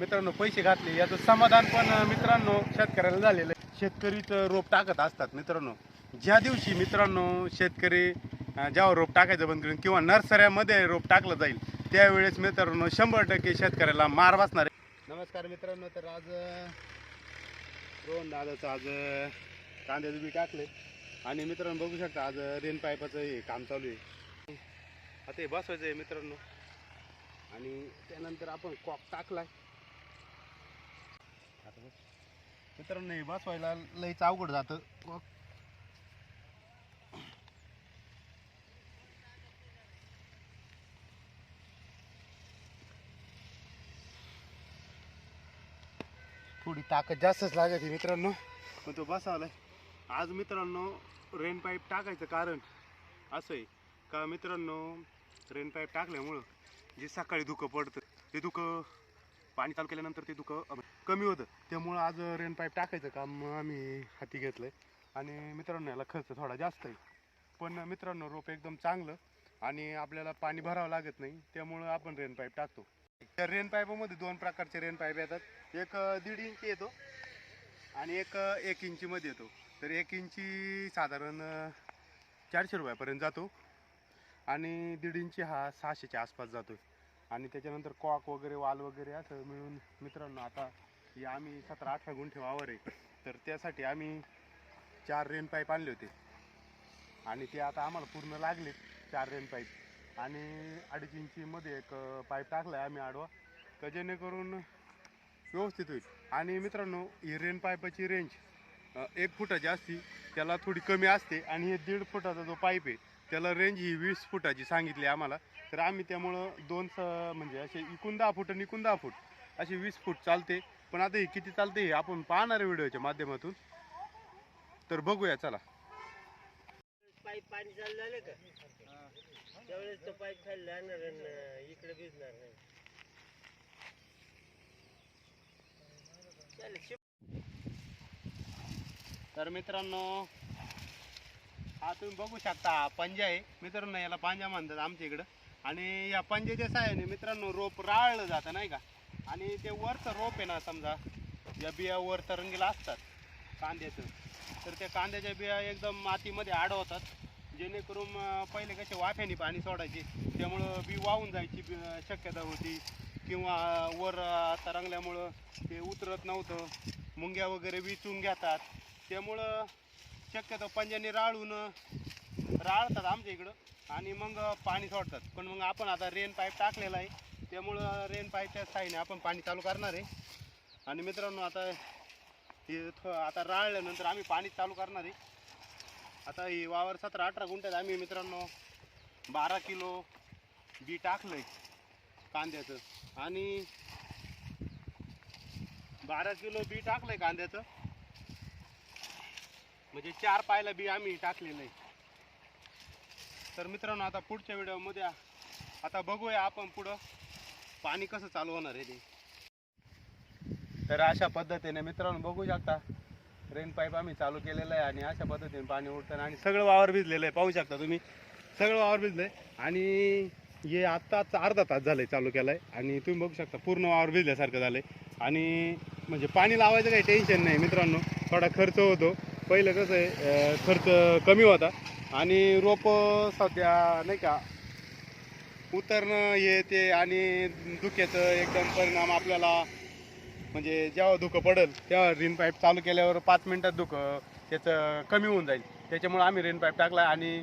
मित्रांनो पैसे घातले. याचं समाधान पण मित्रांनो शेतकऱ्याला झालेलं आहे. शेतकरीच रोप टाकत असतात मित्रांनो. ज्या दिवशी मित्रांनो शेतकरी ज्यावर रोप टाकायचं बंद करून किंवा नर्सऱ्यामध्ये रोप टाकलं जाईल त्यावेळेस मित्रांनो शंभर टक्के शेतकऱ्याला मार बसणार आहे. नमस्कार मित्रांनो. तर आज रोहन दादाचं आज कांद्याचं बी टाकले आणि मित्रांनो बघू शकता आज रेन पाईपाचं हे काम चालू आहे. आता हे बसवायचं आहे मित्रांनो. आणि त्यानंतर आपण कॉक टाकलाय. आता बस. मित्रांनो हे बसवायला लईच अवघड जातं. थोडी ताकद जास्तच लागते मित्रांनो. पण तो बसावलाय आज मित्रांनो रेन पाईप टाकायचं कारण असं आहे का मित्रांनो रेन पाईप टाकल्यामुळं जे सकाळी धुकं पडतं ते धुकं पाणी चालू केल्यानंतर ते धुकं कमी होतं. त्यामुळं आज रेन पाईप टाकायचं काम आम्ही हाती घेतलंय. आणि मित्रांनो याला खर्च थोडा जास्त आहे. पण मित्रांनो रोप एकदम चांगलं आणि आपल्याला पाणी भरावं लागत नाही. त्यामुळं आपण रेन पाईप टाकतो. त्या रेन पाईपामध्ये दोन प्रकारचे रेन पाईप येतात. एक दीड इंच येतो आणि एक एक इंचीमध्ये येतो. तर एक इंची साधारण चारशे रुपयापर्यंत जातो आणि दीड इंची हा सहाशेच्या आसपास जातो आणि त्याच्यानंतर कॉक वगैरे वाल वगैरे असं मिळून मित्रांनो आता ही आम्ही सतरा अठरा गुंठे वावर आहे. तर त्यासाठी आम्ही चार रेन पाईप आणले होते. आणि ते आता आम्हाला पूर्ण लागले चार रेन पाईप. आणि अडीच इंचीमध्ये एक पाईप टाकला आहे आम्ही आडवा. तर जेणेकरून व्यवस्थित होईल. आणि मित्रांनो ही रेन पाईपाची रेंज एक फुटाची असती त्याला थोडी कमी असते. आणि हे दीड फुटाचा जो पाईप आहे त्याला रेंज ही वीस फुटाची सांगितली आम्हाला. तर आम्ही त्यामुळं दोन स म्हणजे असे इकून दहा फूट आणि इकून दहा फूट असे वीस फूट चालते. पण आता हे किती चालते हे आपण पाहणार आहे व्हिडिओच्या माध्यमातून. तर बघूया चला. पाईप पाणी चालू झालं का? त्यावेळेस तो पाईप खाली लागणार आणि इकडे भिजणार नाही. तर मित्रांनो हा तुम्ही बघू शकता पंजा आहे. मित्रांनो याला पांजा म्हणतात आमच्या इकडं. आणि या पंजाच्या साह्याने मित्रांनो रोप राळलं जातं नाही का? आणि ते वरचं रोप आहे ना समजा या बिया वर तरंगीला असतात कांद्याचं. तर त्या कांद्याच्या बिया एकदम मातीमध्ये आडवतात जेणेकरून पहिले कसे वाफ्याने पाणी सोडायचे त्यामुळं बी वाहून जायची बी- शक्यता होती. किंवा वर तरंगल्यामुळं ते उतरत नव्हतं. मुंग्या वगैरे विचून घेतात. त्यामुळं शक्यतो पंजाने राळून राळतात आमच्या इकडं. आणि मग पाणी सोडतात. पण मग आपण आता रेन पाईप टाकलेला आहे. त्यामुळं रेन पायच्या साईने आपण पाणी चालू करणार आहे. आणि मित्रांनो आता हे थो आता राळल्यानंतर आम्ही पाणी चालू करणार आहे. आता ही वावर सतरा अठरा गुंठ्यात आम्ही मित्रांनो बारा किलो बी टाकलंय कांद्याचं. आणि बारा किलो बी टाकलंय कांद्याचं. म्हणजे चार पायला बी आम्ही टाकलेलं आहे. तर मित्रांनो आता पुढच्या व्हिडिओमध्ये आता बघूया आपण पुढं. पाणी कसं चालू होणार आहे ते? तर अशा पद्धतीने मित्रांनो बघू शकता रेन पाईप आम्ही चालू केलेलं आहे आणि अशा पद्धतीने पाणी उडतं आणि सगळं वावर भिजलेलं आहे पाहू शकता तुम्ही. सगळं वावर भिजलं आहे आणि हे आत्ताच अर्धा तास झालंय चालू केलं आहे आणि तुम्ही बघू शकता पूर्ण वावर भिजल्यासारखं झालंय. आणि म्हणजे पाणी लावायचं काही टेन्शन नाही मित्रांनो थोडा खर्च होतो. पहिलं कसं आहे खर्च कमी होता आणि रोप सध्या नाही का उतरणं हे ते आणि धुक्याचं एकदम परिणाम आपल्याला म्हणजे जेव्हा धुकं पडेल तेव्हा रेन पाईप चालू केल्यावर पाच मिनटात धुकं त्याचं कमी होऊन जाईल. त्याच्यामुळे आम्ही रेन पाईप टाकला आणि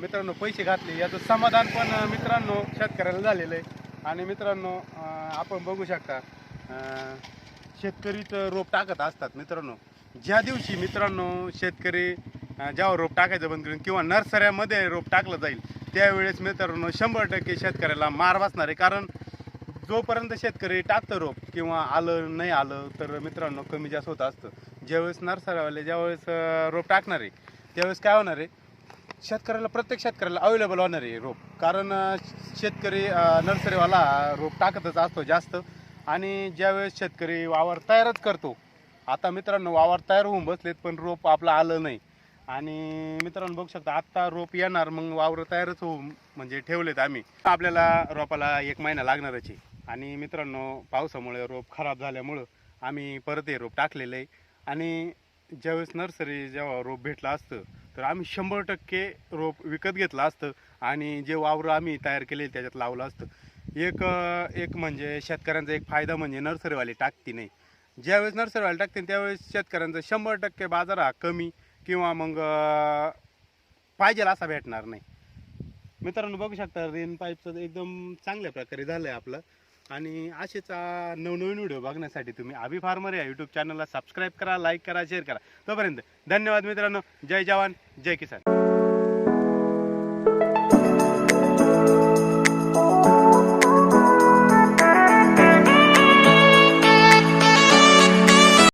मित्रांनो पैसे घातले. याचं समाधान पण मित्रांनो शेतकऱ्याला झालेलं आहे. आणि मित्रांनो आपण बघू शकता अं, शेतकरीच रोप टाकत असतात मित्रांनो. ज्या दिवशी मित्रांनो शेतकरी जेव्हा रोप टाकायचं बंद करून किंवा नर्सऱ्यामध्ये रोप टाकलं जाईल त्यावेळेस मित्रांनो शंभर टक्के शेतकऱ्याला मार बसणार आहे. कारण जोपर्यंत शेतकरी टाकतं रोप किंवा आलं नाही आलं तर मित्रांनो कमी जास्त होत असतं. ज्यावेळेस नर्सरीवाले ज्यावेळेस रोप टाकणार आहे त्यावेळेस काय होणार आहे? शेतकऱ्याला प्रत्येक शेतकऱ्याला अवेलेबल होणार आहे रोप. कारण शेतकरी नर्सरीवाला रोप टाकतच असतो जास्त. आणि ज्यावेळेस शेतकरी वावर तयारच करतो आता मित्रांनो वावर तयार होऊन बसलेत पण रोप आपलं आलं नाही. आणि मित्रांनो बघू शकता आत्ता रोप येणार मग वावर तयारच होऊन म्हणजे ठेवलेत आम्ही. आपल्याला रोपाला एक महिना लागणारच आहे. आणि मित्रांनो पावसामुळे रोप खराब झाल्यामुळं आम्ही परत हे रोप टाकलेलं आहे. आणि ज्यावेळेस नर्सरी जेव्हा रोप भेटलं असतं तर आम्ही शंभर टक्के रोप विकत घेतलं असतं. आणि जे वावरं आम्ही तयार केले त्याच्यात लावलं असतं. एक एक म्हणजे शेतकऱ्यांचा एक फायदा म्हणजे नर्सरीवाले टाकते नाही. ज्यावेळेस नर्सरीवाले टाकते त्यावेळेस शेतकऱ्यांचा शंभर टक्के बाजार हा कमी किंवा मग पाहिजे पाहिजेल असा भेटणार नाही. मित्रांनो बघू शकता रेन पाईपचं एकदम चांगल्या प्रकारे झालं आहे आपलं. आणि असेच नवनवीन व्हिडिओ बघण्यासाठी तुम्ही अभि फार्मर या यूट्यूब चॅनलला सबस्क्राईब करा लाईक करा शेअर करा. तोपर्यंत धन्यवाद मित्रांनो. जय जवान जय किसान.